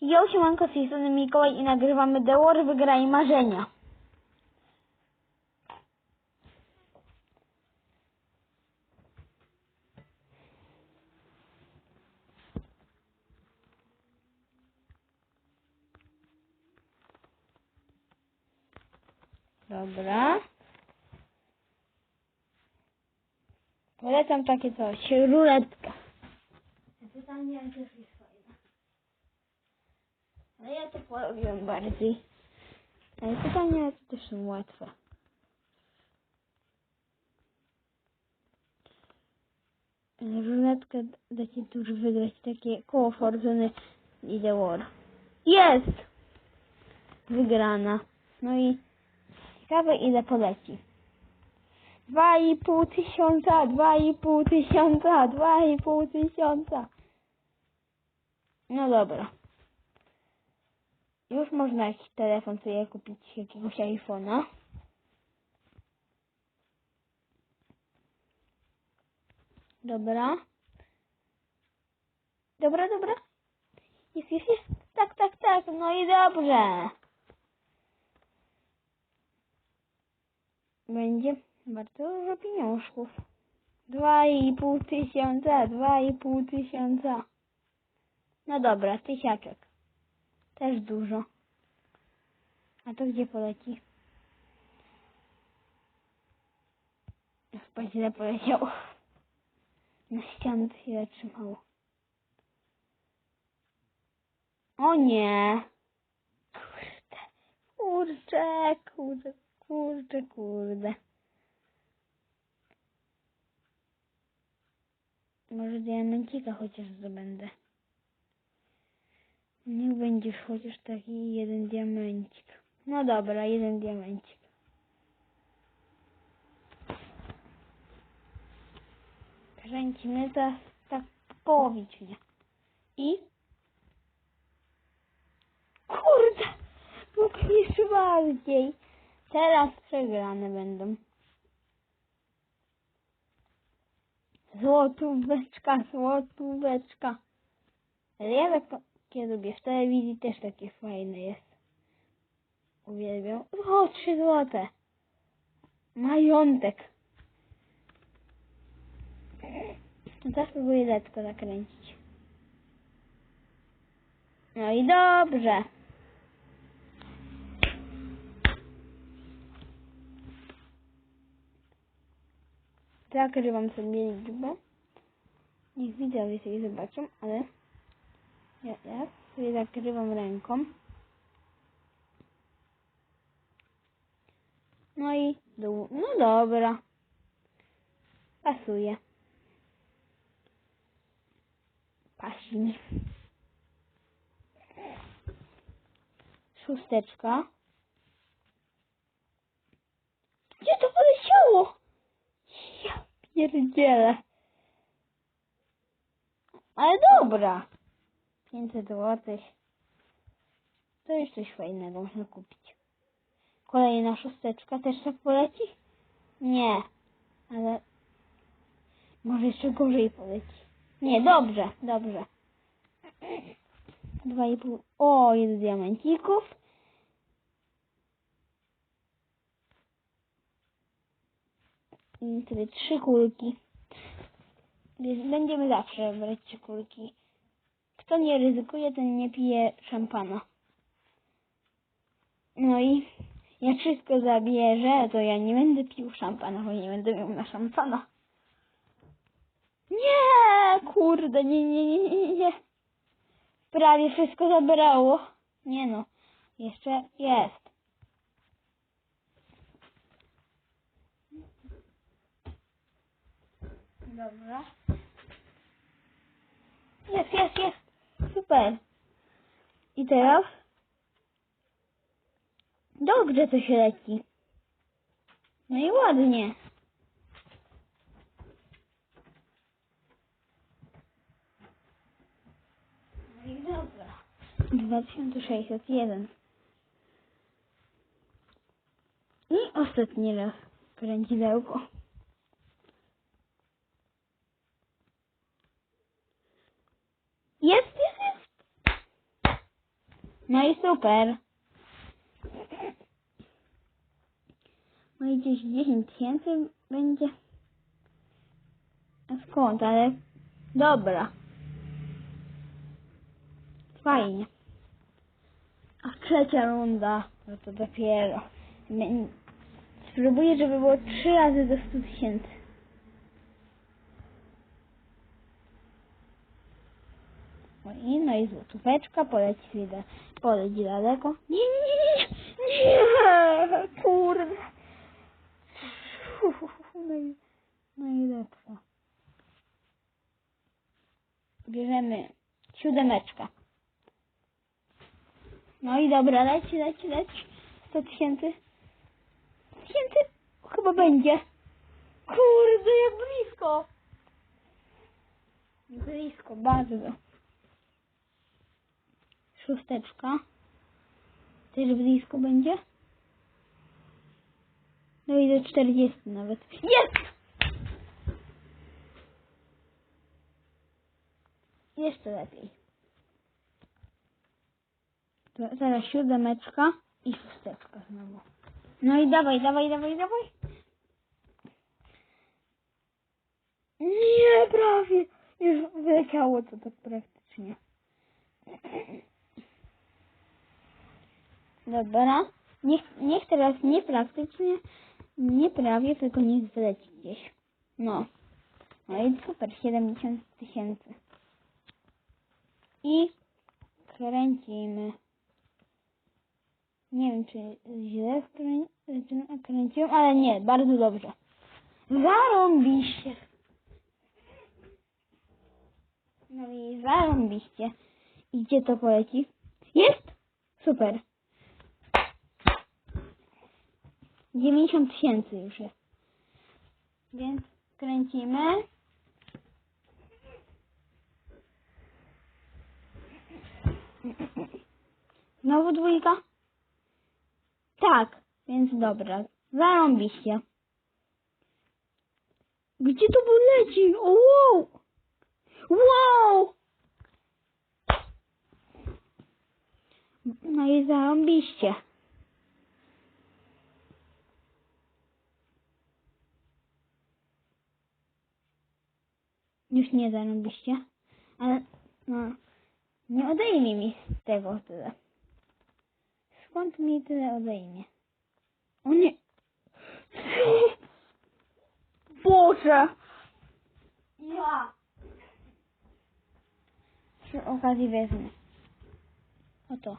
Jo, siemanko, z tej strony Mikołaj i nagrywamy The War Wygraj Marzenia. Dobra. Polecam takie coś, ruletka. Pytanie też jest Ale ja to polubiłem bardziej. Ale pytania to też są łatwe. Ruletka da ci dużo wygrać takie koło fortuny i The War. Jest! Wygrana. No i ciekawe ile poleci. Dwa i pół tysiąca, dwa i pół tysiąca, dwa i pół tysiąca. No dobra. Już można jakiś telefon sobie kupić, jakiegoś iPhone'a. Dobra. Dobra, dobra. Jest, jest, jest. Tak, tak, tak. No i dobrze. Będzie bardzo dużo pieniążków. Dwa i pół tysiąca, dwa i pół tysiąca. No dobra, tysiaczek. Też dużo. A to gdzie poleci? Chyba źle poleciał. Na ścianę to się trzymało. O nie! Kurde, kurczę, kurde, kurde, kurde. Może diamencika chociaż zdobędę. Niech będziesz chociaż taki jeden diamencik. No dobra, jeden diamencik. Kręcimy za tak połowicznie. I? Kurde! Mógł jeszcze bardziej. Teraz przegrane będą. Złotóweczka, złotóweczka. Ale ja takie lubię. W telewizji też takie fajne jest. Uwielbiam. O, trzy złote. Majątek. No teraz spróbuję letko zakręcić. No i dobrze. Zakrywam sobie liczbę. Niech widzowie sobie zobaczą, ale ja, ja sobie zakrywam ręką. No i dół. No dobra. Pasuje. Pasi. Szósteczka. Gdzie to poleciało? Ja pierdzielę. Ale dobra. 500 złotych. To już coś fajnego można kupić. Kolejna szósteczka też tak poleci? Nie. Ale może jeszcze gorzej poleci. Nie, dobrze, dobrze. Dwa i pół. O, jest diamencików. I sobie trzy kulki. Więc będziemy zawsze brać trzy kulki. Kto nie ryzykuje, ten nie pije szampana. No i jak wszystko zabierze, to ja nie będę pił szampana, bo nie będę miał na szampana. Nie, kurde, nie, nie, nie, nie, nie. Prawie wszystko zabrało. Nie no, jeszcze jest. Dobra. Jest, jest, jest. Super. I teraz? Dobrze to się leci. No i ładnie. No i dobra. 2601. I ostatni raz. Jest, jest, jest. No i super. No i gdzieś 10 tysięcy będzie. A skąd? Ale dobra. Fajnie. A trzecia runda, no to dopiero. Spróbuję, żeby było 3 razy do 100 tysięcy. No i, no i złotóweczka poleci sobie, poleci daleko. Nie, nie, nie, nie, kurde. No i, no i lepsza. Bierzemy siódemeczkę. No i dobra, leci, leci, leci. 100 tysięcy. Tysięcy? Chyba będzie. Kurde, jak blisko. Blisko, bardzo. Szósteczka. Też blisko będzie. No i do 40 nawet. Jest! Jeszcze lepiej. To Teraz siódemeczka i szósteczka znowu. No i dawaj, dawaj, dawaj, dawaj. Nie, prawie. Już wyleciało to tak praktycznie. Dobra. Niech, niech teraz nie praktycznie, nie prawie, tylko niech wyleci gdzieś. No. No i super, 70 tysięcy. I kręcimy. Nie wiem, czy źle skrę- kręciłem, ale nie, bardzo dobrze. Zarąbiście. No i zarąbiście. I gdzie to poleci? Jest! Super. 90 tysięcy już jest. Więc kręcimy. Znowu dwójka? Tak, więc dobra. Zarąbiście. Gdzie to leci? O, wow! Wow! No i zarąbiście. Już nie zarąbiście. Ale no, nie odejmie mi tego tyle. Skąd mi tyle odejmie? O nie! Boże! Ja! Przy okazji wezmę. Oto.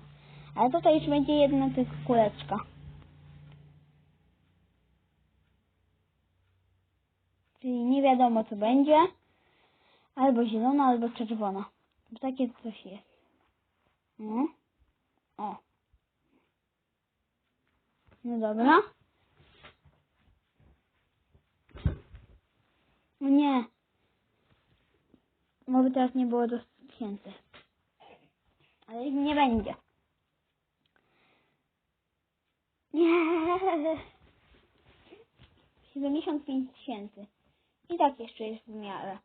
Ale tutaj już będzie jedna tylko kuleczka. Czyli nie wiadomo co będzie. Albo zielona, albo czerwona. Takie coś jest. No. O. No dobra. No nie. Może teraz nie było do 100 tysięcy. Ale nie będzie. Nie. 75 tysięcy. I tak jeszcze jest w miarę.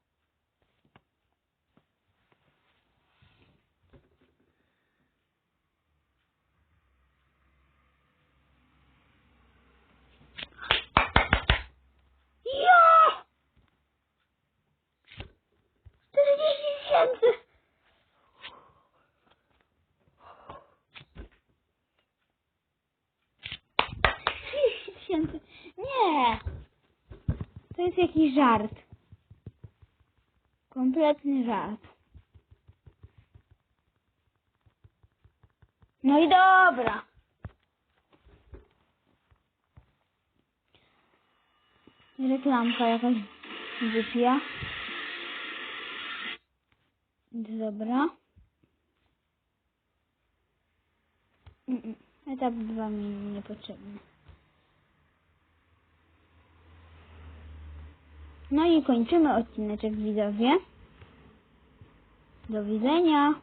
Ja! 40 tysięcy! Trzydzieści tysięcy! Nie! To jest jakiś żart. Kompletny żart. No i dobra. Reklamka jakaś wypija. Dobra. Mm, Etap dwa mi niepotrzebny. No i kończymy odcineczek widzowie. Do widzenia.